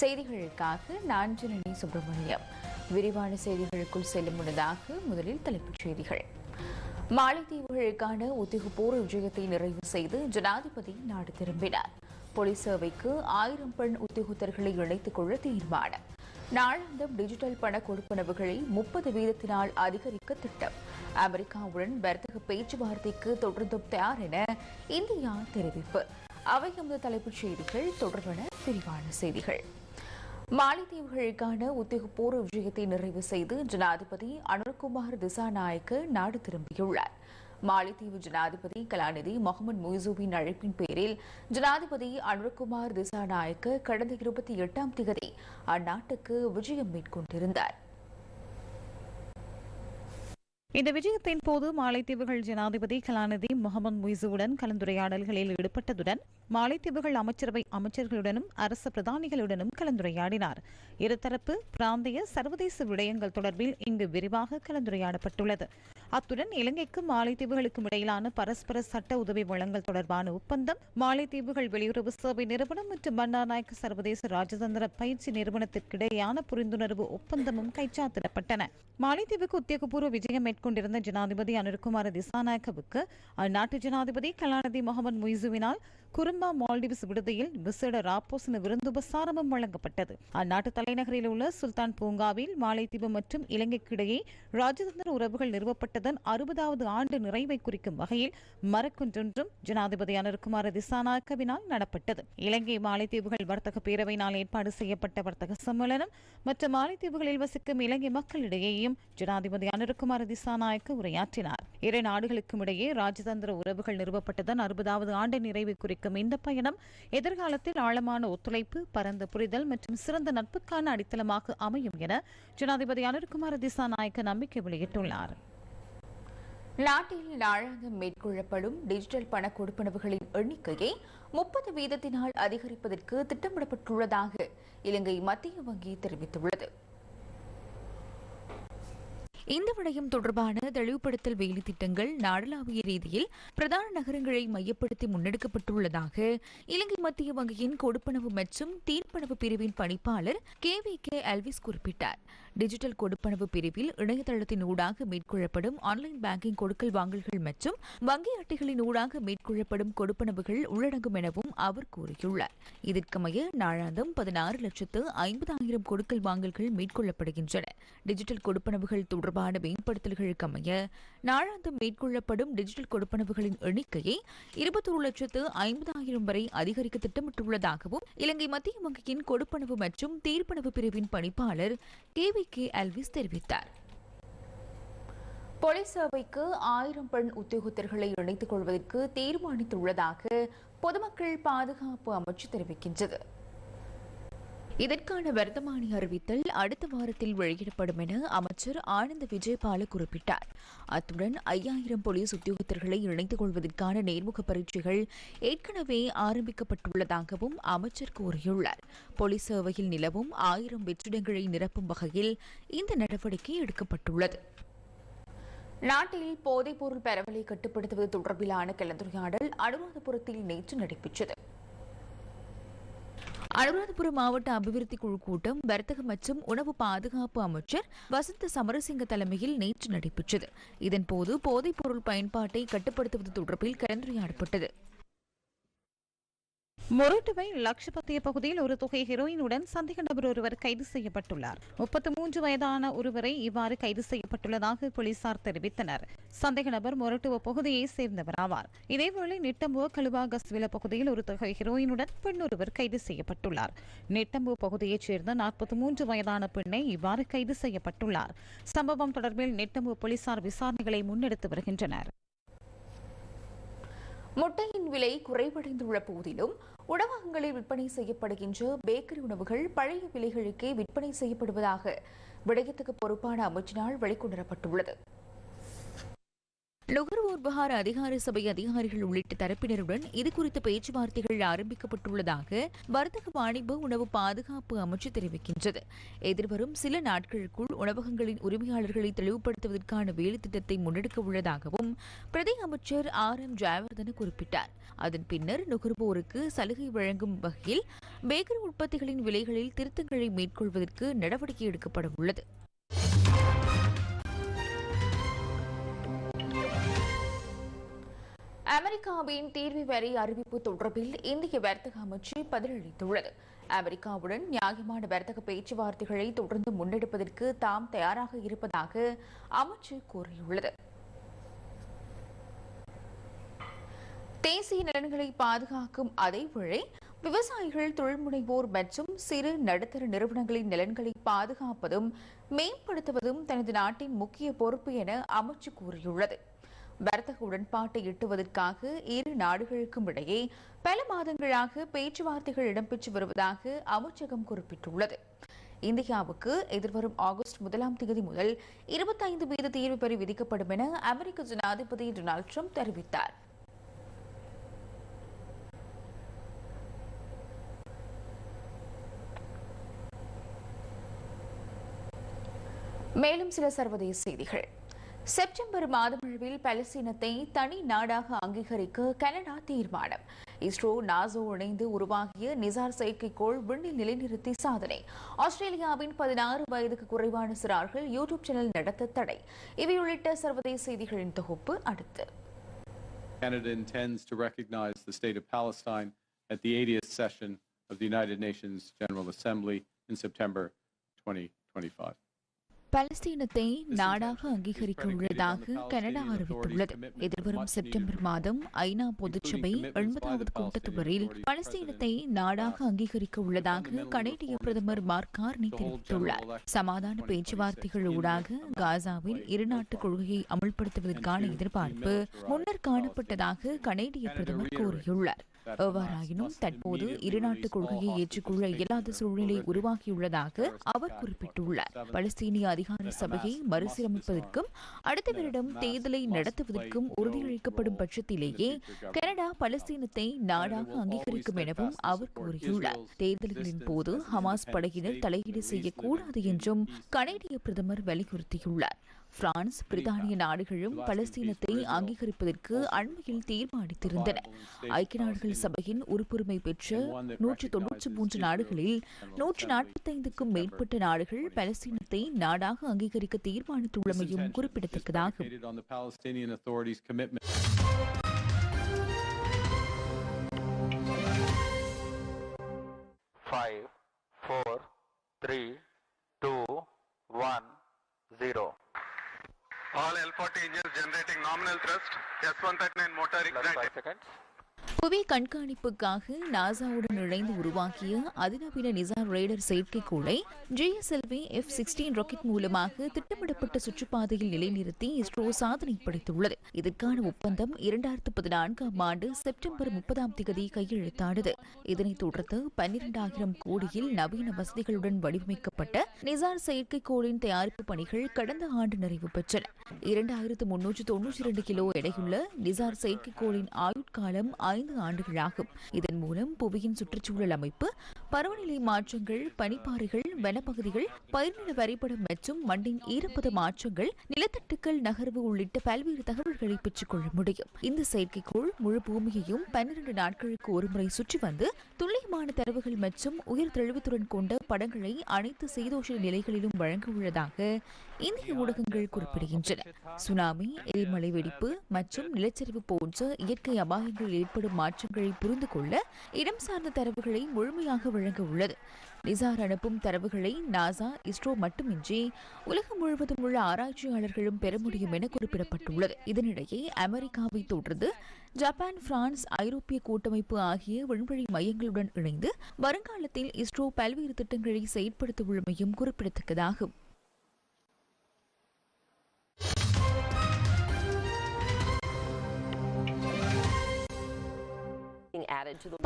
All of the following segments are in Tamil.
செய்திகளுக்காக நான் ஜனனி சுப்பிரமணியம். விரிவான செய்திகளுக்குள் செல்லும் முன்னதாக முதலில் தலைப்புச் செய்திகள். மாலைத்தீவுகளுக்கான உத்தியோகபூர்வ விஜயத்தை நிறைவு செய்து ஜனாதிபதி நாடு திரும்பினார். போலீஸ் சேவைக்கு ஆயிரம் பெண் உத்தியோகத்தர்களை இணைத்துக் கொள்ள தீர்மானம். நாளாந்தம் டிஜிட்டல் பண கொடுப்பனவுகளை முப்பது வீதத்தினால் அதிகரிக்க திட்டம். அமெரிக்காவுடன் வர்த்தக பேச்சுவார்த்தைக்கு தொடர்ந்தும் தயார் என இந்தியா தெரிவிப்பு. அவை எமது தலைப்புச் செய்திகள். தொடர்பான விரிவான செய்திகள். மாலைத்தீவுகளுக்கான உத்தியோகபூர்வ விஜயத்தை நிறைவு செய்து ஜனாதிபதி அனுர்குமார் திசாநாயக்கு நாடு திரும்பியுள்ளார். மாலைத்தீவு ஜனாதிபதி கலாநிதி முகமது முய்சூவின் அழைப்பின் பேரில் ஜனாதிபதி அனுர்குமார் திசாநாயக்கு கடந்த இருபத்தி எட்டாம் தேதி அந்நாட்டுக்கு விஜயம் மேற்கொண்டிருந்தார். இந்த விஜயத்தின் போது மாலைத்தீவுகள் ஜனாதிபதி கலாநிதி முகமது முய்சுவுடன் கலந்துரையாடல்களில் ஈடுபட்டதுடன் மாலைத்தீவுகள் அமைச்சரவை அமைச்சர்களுடனும் அரசு பிரதானிகளுடனும் கலந்துரையாடினார். இருதரப்பு பிராந்திய சர்வதேச விடயங்கள் தொடர்பில் இங்கு விரிவாக கலந்துரையாடப்பட்டுள்ளது. அத்துடன் இலங்கைக்கும் மாலைத்தீவுகளுக்கும் இடையிலான பரஸ்பர சட்ட உதவி வழங்கல் தொடர்பான ஒப்பந்தம் மாலைத்தீவுகள் வெளியுறவு சேவை நிறுவனம் மற்றும் பண்டாநாயக்க சர்வதேச ராஜதந்திர பயிற்சி நிறுவனத்திற்கிடையேயான புரிந்துணர்வு ஒப்பந்தமும் கைச்சாத்திடப்பட்டன. மாலைத்தீவுக்கு உத்தியோகபூர்வ விஜயம் மேற்கொண்டிருந்த ஜனாதிபதி அனுர்குமார திசாநாயக்கவுக்கு அந்நாட்டு ஜனாதிபதி கலாநிதி முகமது முய்சுவினால் குரும்பா மால்டிவ்ஸ் விடுதியில் விசேட ராப்போசன விருந்துபசாரமும் வழங்கப்பட்டது. அந்நாட்டு தலைநகரில் உள்ள சுல்தான் பூங்காவில் மாலைத்தீவு மற்றும் இலங்கைக்கிடையே ராஜதந்திர உறவுகள் நிறுவப்பட்டதன் அறுபதாவது ஆண்டு நிறைவை குறிக்கும் வகையில் மரக்குன்றொன்றும் ஜனாதிபதி அனுர்குமார திசாநாயக்கவினால் நடப்பட்டது. இலங்கை மாலைத்தீவுகள் வர்த்தக பேரவையினால் ஏற்பாடு செய்யப்பட்ட வர்த்தக சம்மேளனம் மற்ற மாலைத்தீவுகளில் வசிக்கும் இலங்கை மக்களிடையேயும் ஜனாதிபதி அனுர்குமார திசாநாயக்க உரையாற்றினார். இரு நாடுகளுக்கும் இடையே ராஜதந்திர உறவுகள் நிறுவப்பட்டதன் அறுபதாவது ஆண்டு நிறைவை குறிக்கும் அளிக்கும் இந்த பயணம் எதிர்காலத்தில் ஆழமான ஒத்துழைப்பு பரந்த புரிதல் மற்றும் சிறந்த நட்புக்கான அடித்தளமாக அமையும் என ஜனாதிபதி அனுர்குமார் திசாநாயக்க நம்பிக்கை வெளியிட்டுள்ளார். நாட்டில் நாளாந்தம் மேற்கொள்ளப்படும் டிஜிட்டல் பண கொடுப்பனவுகளின் எண்ணிக்கையை முப்பது வீதத்தினால் அதிகரிப்பதற்கு திட்டமிடப்பட்டுள்ளதாக இலங்கை மத்திய வங்கி தெரிவித்துள்ளது. இந்த விடயம் தொடர்பான தெளிவுபடுத்தல் வேலை திட்டங்கள் நாடளாவிய ரீதியில் பிரதான நகரங்களை மையப்படுத்தி முன்னெடுக்கப்பட்டுள்ளதாக இலங்கை மத்திய வங்கியின் கொடுப்பனவு மற்றும் தீர்ப்பனவு பிரிவின் பணிப்பாளர் கே வி கே அல்விஸ் குறிப்பிட்டார். டிஜிட்டல் கொடுப்பனவு பிரிவில் இணையதளத்தின் ஊடாக மேற்கொள்ளப்படும் ஆன்லைன் பேங்கிங் கொடுக்கல் வாங்கல்கள் மற்றும் வங்கி அட்டைகளின் ஊடாக மேற்கொள்ளப்படும் கொடுப்பனவுகள் உள்ளடங்கும் எனவும் அவர் கூறியுள்ளார். இதற்கமைய நாளாந்தம் பதினாறு லட்சத்து ஐம்பதாயிரம் கொடுக்கல் வாங்கல்கள் மேற்கொள்ளப்படுகின்றன. டிஜிட்டல் கொடுப்பனவுகள் தொடர்பான மேம்படுத்தல்களுக்கமைய நாளாந்தம் மேற்கொள்ளப்படும் டிஜிட்டல் கொடுப்பனவுகளின் எண்ணிக்கையை இருபத்தொரு லட்சத்து ஐம்பதாயிரம் வரை அதிகரிக்க திட்டமிட்டுள்ளதாகவும் இலங்கை மத்திய வங்கியின் கொடுப்பனவு மற்றும் தீர்ப்பனவு பிரிவின் பணிப்பாளர் கே வி கே அல்விஸ் தெரிவித்தார். பொலிஸ் சேவைக்கு ஆயிரம் பெண் உத்தியோகத்தர்களை இணைத்துக் கொள்வதற்கு தீர்மானித்துள்ளதாக பொதுமக்கள் பாதுகாப்பு அமைச்சு தெரிவிக்கின்றது. இதற்கான வர்த்தமானி அறிவித்தல் அடுத்த வாரத்தில் வெளியிடப்படும் என அமைச்சர் ஆனந்த் விஜயபால குறிப்பிட்டார். அத்துடன் ஐயாயிரம் போலீஸ் உத்தியோகத்தர்களை இணைத்துக் கொள்வதற்கான நேர்முக பரீட்சைகள் ஏற்கனவே ஆரம்பிக்கப்பட்டுள்ளதாகவும் அமைச்சர் கூறியுள்ளார். போலீஸ் சேவையில் நிலவும் ஆயிரம் வெற்றிடங்களை நிரப்பும் வகையில் இந்த நடவடிக்கை எடுக்கப்பட்டுள்ளது. நாட்டில் போதைப்பொருள் பரவலை கட்டுப்படுத்துவது தொடர்பிலான கலந்துரையாடல் அனுராதபுரத்தில் நேற்று நடைபெற்றது. அனுராதபுரம் மாவட்ட அபிவிருத்தி குழு கூட்டம் வர்த்தக மற்றும் உணவு பாதுகாப்பு அமைச்சர் வசந்த சமரசிங்க தலைமையில் நேற்று நடைபெற்றது. இதன்போது போதைப்பொருள் பயன்பாட்டை கட்டுப்படுத்துவது தொடர்பில் கலந்துரையாடப்பட்டது. மொரட்டுவை லட்சபத்திய பகுதியில் ஒரு தொகை ஹெரோயினுடன் சந்தேக நபர் ஒருவர் கைது செய்யப்பட்டுள்ளார். முப்பத்தி மூன்று வயதான ஒருவரை இவ்வாறு கைது செய்யப்பட்டுள்ளதாக போலீசார் தெரிவித்தனர். சந்தேக நபர் மொரட்டுவ பகுதியை சேர்ந்தவர் ஆவார் இதேவேளை நிட்டம்புவ கழுவா கஸ்வில பகுதியில் ஒரு தொகை ஹெரோயினுடன் பெண் ஒருவர் கைது செய்யப்பட்டுள்ளார். நிட்டம்புவ பகுதியைச் சேர்ந்த நாற்பத்தி மூன்று வயதான பெண்ணை இவ்வாறு கைது செய்யப்பட்டுள்ளார். சம்பவம் தொடர்பில் நிட்டம்புவ போலீசார் விசாரணைகளை முன்னெடுத்து வருகின்றனர். முட்டையின் விலை குறைவடைந்துள்ள போதிலும் உணவகங்களில் விற்பனை செய்யப்படுகின்ற பேக்கரி உணவுகள் பழைய விலைகளுக்கே விற்பனை செய்யப்படுவதாக விடயத்துக்கு பொறுப்பான அமைச்சினால் வெளிக்கொணரப்பட்டுள்ளது. நுகர்வோர் விவகார அதிகார சபை அதிகாரிகள் உள்ளிட்ட தரப்பினருடன் இதுகுறித்த பேச்சுவார்த்தைகள் ஆரம்பிக்கப்பட்டுள்ளதாக வர்த்தக வாணிப உணவு பாதுகாப்பு அமைச்சு தெரிவிக்கின்றது. எதிர்வரும் சில நாட்களுக்குள் உணவகங்களின் உரிமையாளர்களை தெளிவுபடுத்துவதற்கான வேலைத்திட்டத்தை முன்னெடுக்க உள்ளதாகவும் பிரதி அமைச்சர் ஆர் எம் ஜெயவர்தன குறிப்பிட்டார். அதன் பின்னர் நுகர்வோருக்கு சலுகை வழங்கும் வகையில் பேக்கரி உற்பத்திகளின் விலைகளில் திருத்தங்களை மேற்கொள்வதற்கு நடவடிக்கை எடுக்கப்பட உள்ளது அமெரிக்காவின் தீர்வு வரி அறிவிப்பு தொடர்பில் இந்திய வர்த்தக அமைச்சு பதிலளித்துள்ளது. அமெரிக்காவுடன் நியாயமான வர்த்தக பேச்சுவார்த்தைகளை தொடர்ந்து முன்னெடுப்பதற்கு தாம் தயாராக இருப்பதாக அமைச்சு கூறியுள்ளது. தேசிய நலன்களை பாதுகாக்கும் அதேவேளை விவசாயிகள் தொழில்முனைவோர் மற்றும் சிறு நடுத்தர நிறுவனங்களின் நலன்களை பாதுகாப்பதும் மேம்படுத்துவதும் தனது நாட்டின் முக்கிய பொறுப்பு என அமைச்சு கூறியுள்ளது. வர்த்தக உடன்பாட்டை எட்டுவதற்காக இரு நாடுகளுக்கும் இடையே பல மாதங்களாக பேச்சுவார்த்தைகள் இடம்பெற்று வருவதாக அமைச்சகம் குறிப்பிட்டுள்ளது. இந்தியாவுக்கு எதிர்வரும் ஆகஸ்ட் முதலாம் தேதி முதல் இருபத்தைந்து வீத தீர்வு பெற விதிக்கப்படும் என அமெரிக்க ஜனாதிபதி டொனால்ட் ட்ரம்ப் தெரிவித்தார். மேலும் சில சர்வதேச செய்திகள். செப்டம்பர் மாதமளவில் பலஸ்தீனத்தை தனி நாடாக அங்கீகரிக்க கனடா தீர்மானம். இஸ்ரோ நாசோ இணைந்து உருவாகிய நிசார் செயற்கைக்கோள் விண்ணில் நிலைநிறுத்தி சாதனை. ஆஸ்திரேலியாவின் பதினாறு வயதுக்கு குறைவான சிறார்கள் யூடியூப் சேனல் நடத்த தடை. இவை உள்ளிட்ட சர்வதேச செய்திகளின் தொகுப்பு அடுத்து. Canada intends to recognize the State of Palestine at the 80th session of the United Nations General Assembly in September 2025. பலஸ்தீனத்தை நாடாக அங்கீகரிக்க உள்ளதாக கனடா அறிவித்துள்ளது. எதிர்வரும் செப்டம்பர் மாதம் ஐநா பொதுச்சபை எண்பதாவது கூட்டத்தொடரில் பலஸ்தீனத்தை நாடாக அங்கீகரிக்க உள்ளதாக கனேடிய பிரதமர் மார்க் கார்னி தெரிவித்துள்ளார். சமாதான பேச்சுவார்த்தைகள் ஊடாக காசாவில் இருநாட்டு கொள்கையை அமல்படுத்துவதற்கான எதிர்பார்ப்பு முன்னர் காணப்பட்டதாக கனேடிய பிரதமர் கூறியுள்ளார். எவ்வாறாயினும் தற்போது இருநாட்டு கொள்கையை ஏற்றுக்கொள்ள இயலாத சூழ்நிலை உருவாகியுள்ளதாக அவர் குறிப்பிட்டுள்ளார். பலஸ்தீனிய அதிகார சபையை மறுசீரமைப்பதற்கும் அடுத்த வருடம் தேர்தலை நடத்துவதற்கும் உறுதியளிக்கப்படும் பட்சத்திலேயே கனடா பலஸ்தீனத்தை நாடாக அங்கீகரிக்கும் எனவும் அவர் கூறியுள்ளார். தேர்தல்களின் போது ஹமாஸ் படையினர் தலையீடு செய்யக்கூடாது என்றும் கனேடிய பிரதமர் வலியுறுத்தியுள்ளார். பிரான்ஸ் பிரித்தானிய நாடுகளும் பலஸ்தீனத்தை அங்கீகரிப்பதற்கு அண்மையில் தீர்மானித்திருந்தன ஐக்கிய நாடுகள் சபையின் உறுப்புரிமை பெற்ற நூற்றி தொன்னூற்றி மூன்று நாடுகளில் நூற்றி நாற்பத்தைந்துக்கும் மேற்பட்ட நாடுகள் பலஸ்தீனத்தை நாடாக அங்கீகரிக்க தீர்மானித்துள்ளமையும் குறிப்பிடத்தக்கதாகும் Predicated five, four, three, two, one, zero. All L40 engines generating nominal thrust, S139 motor ignited. five seconds. புவி கண்காணிப்புக்காக நாசாவுடன் இணைந்து உருவாக்கிய அதிநவீன நிசார் ரேடர் செயற்கைக்கோளை ஜிஎஸ்எல்வி எஃப் சிக்ஸ்டீன் ராக்கெட் மூலமாக திட்டமிடப்பட்ட சுற்றுப்பாதையில் நிலைநிறுத்தி இஸ்ரோ சாதனை படைத்துள்ளது. இதற்கான ஒப்பந்தம் இரண்டாயிரத்து பதினான்காம் ஆண்டு செப்டம்பர் முப்பதாம் தேதி கையெழுத்தானது. இதனைத் தொடர்ந்து பன்னிரண்டாயிரம் கோடியில் நவீன வசதிகளுடன் வடிவமைக்கப்பட்ட நிசார் செயற்கைக்கோளின் தயாரிப்பு பணிகள் கடந்த ஆண்டு நிறைவு பெற்றன. இரண்டாயிரத்து முன்னூற்று தொன்னூற்றி இரண்டு கிலோ எடையுள்ள நிசார் செயற்கைக்கோளின் ஆயுட்காலம் ஐந்து ஆண்டுகளாகும். இதன் மூலம் புவியின் சுற்றுச்சூழல் அமைப்பு பருவநிலை மாற்றங்கள் பனிப்பாறைகள் வனப்பகுதிகள் பயிர்நில வரைபடம் மற்றும் மண்ணின் ஈரப்பத மாற்றங்கள் நிலத்தட்டுக்கள் நகர்வு உள்ளிட்ட பல்வேறு தகவல்களை பெற்றுக்கொள்ள முடியும். இந்த செயற்கைக்கோள் முழு பூமியையும் பன்னிரண்டு நாட்களுக்கு ஒருமுறை சுற்றி வந்து துல்லியமான தரவுகள் மற்றும் உயர் தெளிவுத்துடன் கொண்ட படங்களை அனைத்து செய்தோஷ நிலைகளிலும் வழங்க உள்ளதாக இந்திய ஊடகங்கள் குறிப்பிடுகின்றன. சுனாமி எரிமலை வெடிப்பு மற்றும் நிலச்சரிவு போன்ற இயற்கை அபாயங்கள் ஏற்படும் மாற்றங்களை புரிந்து கொள்ள இடம் சார்ந்த தரவுகளை முழுமையாக வழங்க உள்ளது நிசார் அனுப்பும் தரவுகளை நாசா இஸ்ரோ மட்டுமின்றி உலகம் முழுவதும் உள்ள ஆராய்ச்சியாளர்களும் பெற முடியும் என குறிப்பிடப்பட்டுள்ளது. இதனிடையே அமெரிக்காவை தொடர்ந்து ஜப்பான் பிரான்ஸ் ஐரோப்பிய கூட்டமைப்பு ஆகிய விண்வெளி மையங்களுடன் இணைந்து வருங்காலத்தில் இஸ்ரோ பல்வேறு திட்டங்களை செயற்படுத்த உள்ளமையும் குறிப்பிடத்தக்கதாகும்.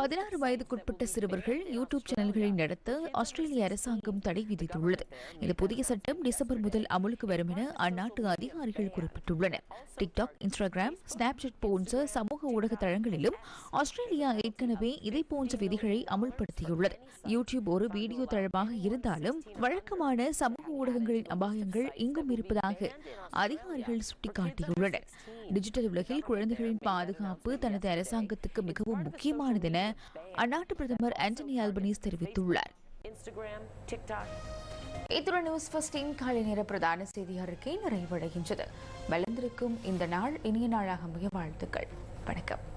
பதினாறு வயதுக்குட்பட்ட சிறுவர்கள் யூடியூப் சேனல்களை நடத்த ஆஸ்திரேலிய அரசாங்கம் தடை விதித்துள்ளது. இந்த புதிய சட்டம் டிசம்பர் முதல் அமலுக்கு வரும் என அந்நாட்டு அதிகாரிகள் குறிப்பிட்டுள்ளனர். டிக்டாக் இன்ஸ்டாகிராம் ஸ்னாப்சாட் போன்ற சமூக ஊடக தளங்களிலும் ஆஸ்திரேலியா ஏற்கனவே இதே போன்ற விதிகளை அமுல்படுத்தியுள்ளது. யூடியூப் ஒரு வீடியோ தளமாக இருந்தாலும் வழக்கமான சமூக ஊடகங்களின் அபாயங்கள் இங்கும் இருப்பதாக அதிகாரிகள் சுட்டிக்காட்டியுள்ளனர். டிஜிட்டல் உலகில் குழந்தைகளின் பாதுகாப்பு தனது அரசாங்கத்துக்கு மிகவும் முக்கியமானது என அந்நாட்டு பிரதமர் ஆண்டனி ஆல்பனீஸ் தெரிவித்துள்ளார். இத்துடன் நியூஸ் ஃபஸ்டின் காலை நேர பிரதான செய்தி அறிக்கை நிறைவடைகின்றது. வளர்ந்திருக்கும் இந்த நாள் இனிய நாளாக அமைய வாழ்த்துக்கள். வணக்கம்.